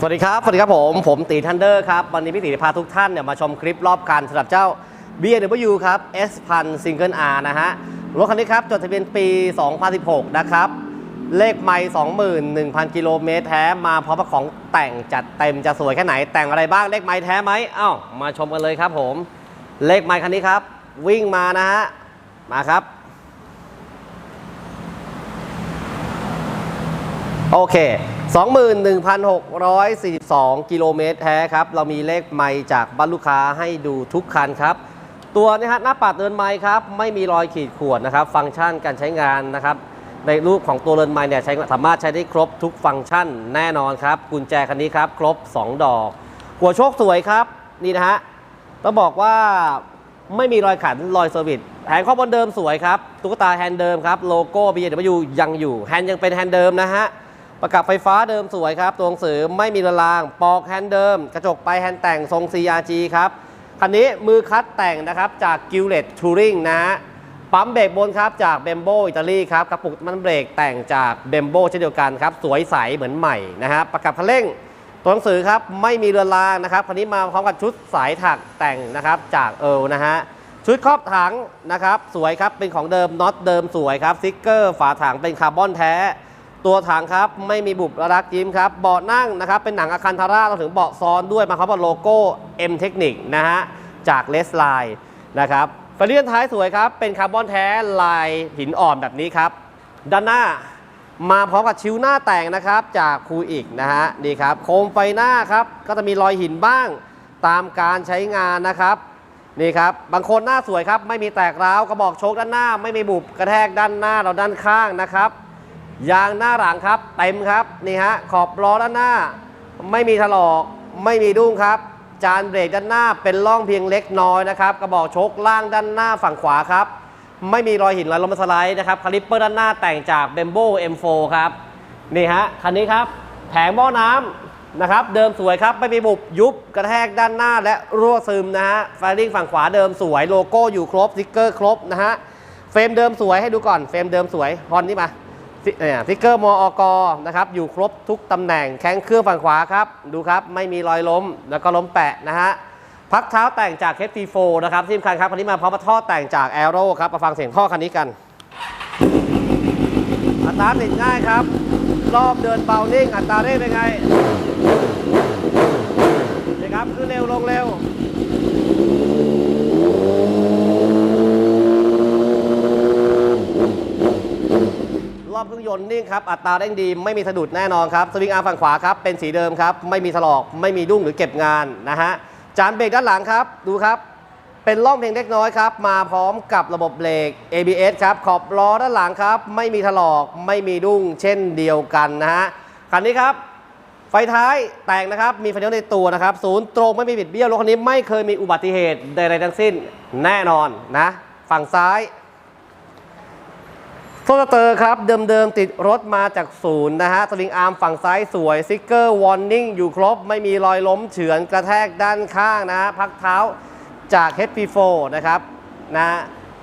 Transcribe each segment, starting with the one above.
สวัสดีครับ สวัสดีครับผม ผมตีทันเดอร์ครับ วันนี้พี่ตีพาทุกท่านเนี่ยมาชมคลิปรอบการสำหรับเจ้า BMW ครับ S พัน Single R นะฮะ รถคันนี้ครับ จดทะเบียนปี 2016 นะครับ เลขไม่21,000 กิโลเมตรแท้มาพร้อมกับของแต่งจัดเต็มจะสวยแค่ไหน แต่งอะไรบ้าง เลขไม่แท้ไหมเอ้า มาชมกันเลยครับผม เลขไม่คันนี้ครับ วิ่งมานะฮะ มาครับ โอเค 21,642 กิโลเมตรแท้ครับ เรามีเลขไมล์จากบ้านลูกค้าให้ดูทุกคันครับ ตัวนี้ฮะหน้าปัดเดินไมล์ครับ ไม่มีรอยขีดข่วนนะครับ ฟังก์ชันการใช้งานนะครับ ในรูปของตัวเดินไมล์เนี่ยใช้สามารถใช้ได้ครบทุกฟังก์ชันแน่นอนครับ กุญแจคันนี้ครับ ครบ 2 ดอก หัวโชคสวยครับ นี่นะฮะ ต้องบอกว่าไม่มีรอยขันรอยเซอร์วิสแผงข้อบนเดิมสวยครับ ตุ๊กตาแฮนด์เดิมครับ โลโก้ BMW ยังอยู่ แฮนด์ยังเป็นแฮนด์เดิมนะฮะ ประกับไฟฟ้าเดิมสวยครับ ตัวหนังสือไม่มีละลาง ปอกแฮนด์เดิม กระจกไปแฮนด์แต่งทรง CRG ครับ คันนี้มือคัดแต่งนะครับจาก g i l l e t Touring นะปั๊มเบรกบนครับจากเบมโบอิตาลีครับ กระปุกมันเบรกแต่งจากเบมโบเช่นเดียวกันครับ สวยใสเหมือนใหม่นะฮะประกับคันเร่ง ตัวหนังสือครับไม่มีเรือนรางนะครับ คันนี้มาพร้อมกับชุดสายถักแต่งนะครับจากเอิลนะฮะชุดครอบถังนะครับสวยครับเป็นของเดิมน็อตเดิมสวยครับสติ๊กเกอร์ฝาถังเป็นคาร์บอนแท้ ตัวถังครับไม่มีบุบรักยิ้มครับเบาะนั่งนะครับเป็นหนังอาคันทาร่าเรวมถึงเบาะซ้อนด้วยมาพร้อมกับโลโก้ M Technic นะฮะจากเลสไลน์นะครับไฟเลียนท้ายสวยครับเป็นคาร์บอนแท้ลายหินอ่อนแบบนี้ครับด้านหน้ามาพร้อมกับชิ้วหน้าแต่งนะครับจากคูอิกนะฮะนี่ครับโคมไฟหน้าครับก็จะมีรอยหินบ้างตามการใช้งานนะครับนี่ครับบางคนหน้าสวยครับไม่มีแตกร้าวกระบอกโชคด้านหน้า ไม่มีบุบกระแทกด้านหน้าเราด้านข้างนะครับ ยางหน้าหลังครับเต็มครับนี่ฮะขอบล้อด้านหน้า ไม่มีถลอก ไม่มีดุ้งครับ จานเบรกด้านหน้าเป็นร่องเพียงเล็กน้อยนะครับกระบอกชคล่างด้านหน้าฝั่งขวาครับ ไม่มีรอยหินรอยลมสไลด์นะครับคาลิปเปอร์ด้านหน้าแต่งจาก b e m b o M4 ครับนี่ฮะคันนี้ครับแผงหม้อน้ำนะครับเดิมสวยครับไม่มีบุบยุบกระแทกด้านหน้าและรั่วซึมนะฮะไฟลิ่งฝั่งขวาเดิมสวยโลโก้อยู่ครบสติ๊กเกอร์ครบนะฮะเฟรมเดิมสวยให้ดูก่อนเฟรมเดิมสวยฮอนนี่มา สติ๊กเกอร์มออกนะครับอยู่ครบทุกตำแหน่งแข้งเครื่องฝั่งขวาครับ ดูครับ ไม่มีรอยล้ม แล้วก็ล้มแปะนะฮะพักเท้าแต่งจาก HT4 นะครับที่สำคัญครับคันนี้มาพร้อมท่อแต่งจาก Aero ครับมาฟังเสียงท่อคันนี้กันอัตราติดง่ายครับ รอบเดินเบานิ่ง อัตราเร่งเป็นไงนี่ครับขึ้นเร็วลงเร็ว รอบเครื่องยนต์นิ่งครับ อัตราเร่งดีไม่มีสะดุดแน่นอนครับ สวิงอาร์ฝั่งขวาครับ เป็นสีเดิมครับ ไม่มีถลอก ไม่มีดุ้งหรือเก็บงานนะฮะ จานเบรกด้านหลังครับ ดูครับ เป็นร่องเพียงเล็กน้อยครับ มาพร้อมกับระบบเบรก ABS ครับ ขอบล้อด้านหลังครับ ไม่มีถลอก ไม่มีดุ้ง เช่นเดียวกันนะฮะ คันนี้ครับ ไฟท้ายแต่งนะครับ มีไฟเลี้ยวในตัวนะครับ ศูนย์ตรงไม่มีบิดเบี้ยว รถคันนี้ไม่เคยมีอุบัติเหตุใดๆทั้งสิ้นแน่นอนนะ ฝั่งซ้าย โซลเตอร์ครับ เดิมๆติดรถมาจากศูนย์นะฮะสลิงอาร์มฝั่งซ้ายสวยสติ๊กเกอร์วอร์นิ่งอยู่ครบ ไม่มีรอยล้มเฉือนกระแทกด้านข้างนะฮะพักเท้าจาก HP4 นะครับนะ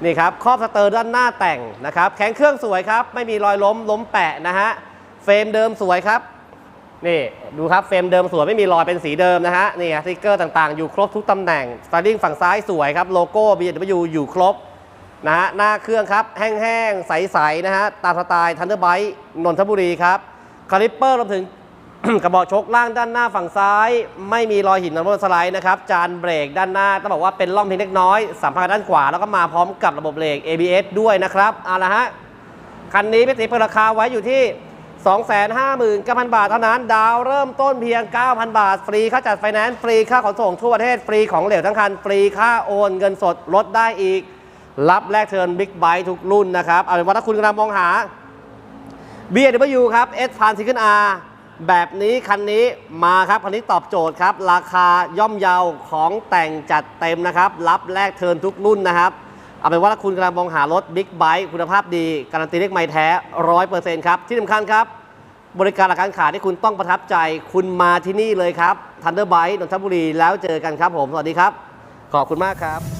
นี่ครับครอบสเตอร์ด้านหน้าแต่งนะครับแข็งเครื่องสวยครับ ไม่มีรอยล้มล้มแปะนะฮะเฟรมเดิมสวยครับนี่ดูครับเฟรมเดิมสวยไม่มีรอยเป็นสีเดิมนะฮะนี่สติกเกอร์ต่างๆ อยู่ครบทุกตำแหน่งสไตลิ่งฝั่งซ้ายสวยครับโลโก้ BMW อยู่ครบ นะฮะหน้าเครื่องครับแห้งๆ ใสๆนะฮะตามสไตล์ทันเดอร์ไบต์นนทบุรีครับคาลิปเปอร์รวมถึง กระบอกชกล่างด้านหน้าฝั่งซ้าย ไม่มีรอยหินระเบิดสไลด์นะครับ จานเบรกด้านหน้าต้องบอกว่าเป็นล่องเพียงเล็กน้อย สัมผัสด้านขวา แล้วก็มาพร้อมกับระบบเบรก ABS ด้วยนะครับเอาละฮะคันนี้พี่ติเปิดราคาไว้อยู่ที่ 259,000 บาทเท่านั้น ดาวเริ่มต้นเพียง 9,000 บาท ฟรีค่าจัดไฟแนนซ์ฟรีค่าขนส่งทั่วประเทศฟรีของเหลวทั้งคันฟรีค่าโอนเงินสดลดได้อีก รับแลกเทิร์นบิ๊กไบค์ทุกรุ่นนะครับ เอาเป็นว่าถ้าคุณกำลังมองหา BMW ครับ S พันซิงเกิล R แบบนี้คันนี้มาครับ คันนี้ตอบโจทย์ครับ ราคาย่อมเยาของแต่งจัดเต็มนะครับ รับแลกเทิร์นทุกรุ่นนะครับ เอาเป็นว่าถ้าคุณกำลังมองหารถบิ๊กไบค์คุณภาพดี การันตีเลขไม่แท้ร้อยเปอร์เซ็นต์ครับ ที่สำคัญครับ บริการหลักการขายที่คุณต้องประทับใจ คุณมาที่นี่เลยครับทันเดอร์ไบค์นนทบุรีแล้วเจอกันครับผม สวัสดีครับ ขอบคุณมากครับ